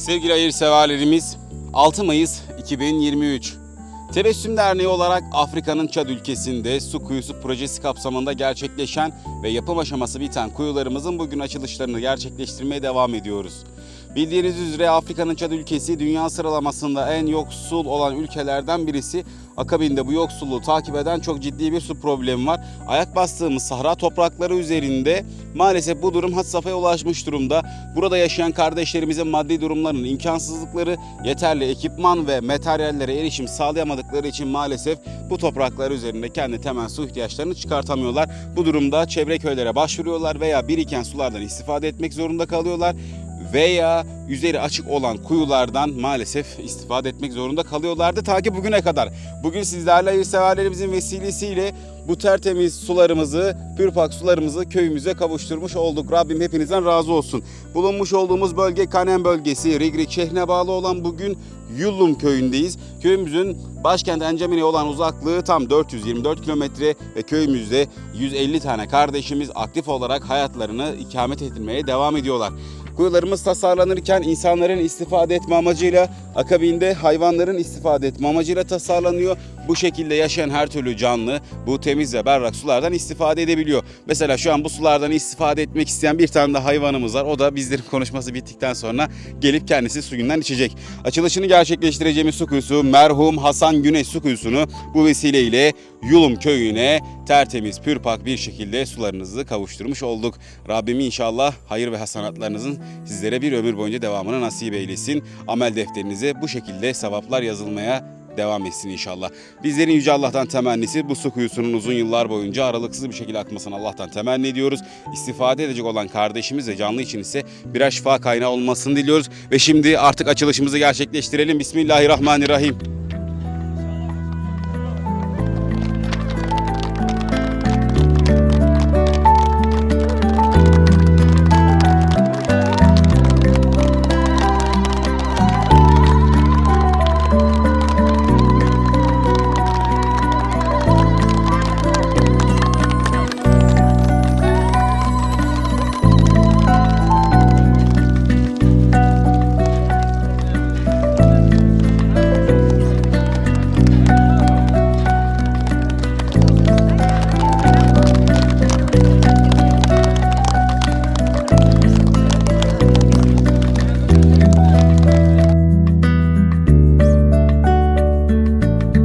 Sevgili hayırseverlerimiz 6 Mayıs 2023 Tebessüm Derneği olarak Afrika'nın Çad ülkesinde su kuyusu projesi kapsamında gerçekleşen ve yapım aşaması biten kuyularımızın bugün açılışlarını gerçekleştirmeye devam ediyoruz. Bildiğiniz üzere Afrika'nın Çad ülkesi dünya sıralamasında en yoksul olan ülkelerden birisi. Akabinde bu yoksulluğu takip eden çok ciddi bir su problemi var. Ayak bastığımız sahra toprakları üzerinde maalesef bu durum had safhaya ulaşmış durumda. Burada yaşayan kardeşlerimizin maddi durumlarının imkansızlıkları, yeterli ekipman ve materyallere erişim sağlayamadıkları için maalesef bu topraklar üzerinde kendi temel su ihtiyaçlarını çıkartamıyorlar. Bu durumda çevre köylere başvuruyorlar veya biriken sulardan istifade etmek zorunda kalıyorlar veya üzeri açık olan kuyulardan maalesef istifade etmek zorunda kalıyorlardı ta ki bugüne kadar. Bugün sizlerle hayırseverlerimizin vesilesiyle bu tertemiz sularımızı, pürpak sularımızı köyümüze kavuşturmuş olduk. Rabbim hepinizden razı olsun. Bulunmuş olduğumuz bölge Kanem bölgesi, Rigrik şehrine bağlı olan bugün Yullum köyündeyiz. Köyümüzün başkent Encamine'ye olan uzaklığı tam 424 kilometre ve köyümüzde 150 tane kardeşimiz aktif olarak hayatlarını ikamet ettirmeye devam ediyorlar. Kuyularımız tasarlanırken insanların istifade etme amacıyla akabinde hayvanların istifade etme amacıyla tasarlanıyor. Bu şekilde yaşayan her türlü canlı bu temiz ve berrak sulardan istifade edebiliyor. Mesela şu an bu sulardan istifade etmek isteyen bir tane de hayvanımız var. O da bizlerin konuşması bittikten sonra gelip kendisi suyundan içecek. Açılışını gerçekleştireceğimiz su kuyusu merhum Hasan Güneş su kuyusunu bu vesileyle Yulum köyüne tertemiz pürpak bir şekilde sularınızı kavuşturmuş olduk. Rabbim inşallah hayır ve hasanatlarınızın sizlere bir ömür boyunca devamını nasip eylesin. Amel defterinize bu şekilde sevaplar yazılmaya devam etsin inşallah. Bizlerin Yüce Allah'tan temennisi bu su kuyusunun uzun yıllar boyunca aralıksız bir şekilde akmasını Allah'tan temenni ediyoruz. İstifade edecek olan kardeşimiz ve canlı için ise birer şifa kaynağı olmasını diliyoruz. Ve şimdi artık açılışımızı gerçekleştirelim. Bismillahirrahmanirrahim.